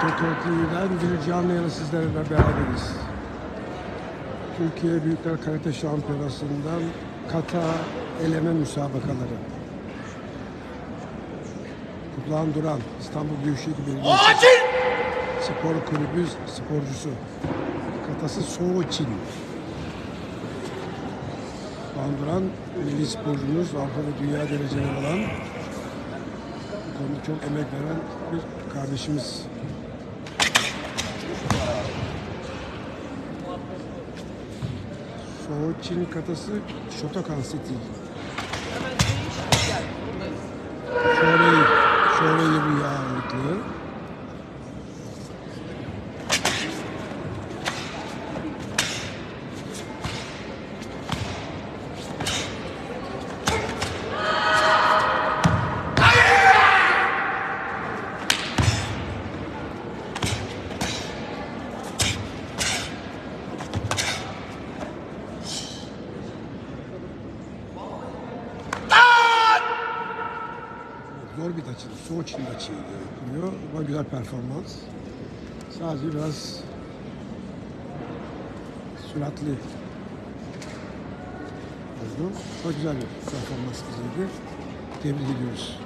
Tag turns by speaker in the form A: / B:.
A: Toto TV'den bir canlı yayın sizlerle beraberiz. Türkiye Büyükler Karate Şampiyonası'ndan kata eleme müsabakaları. Kutluhan Duran, İstanbul Büyükşehir Belediyesi Spor Kulübü sporcusu. Katası Soğuçin. Kutluhan Duran, milli sporcumuz, Avrupa ve Dünya dereceleri olan bu konuda çok emek veren bir kardeşimiz. Soğuçin katası Shotokan City. Zor bir açı, Soğuçin açıyı yapıyor ama güzel performans. Sadece biraz süratli oldu. Ama güzel bir performans izledi. Tebrik ediyoruz.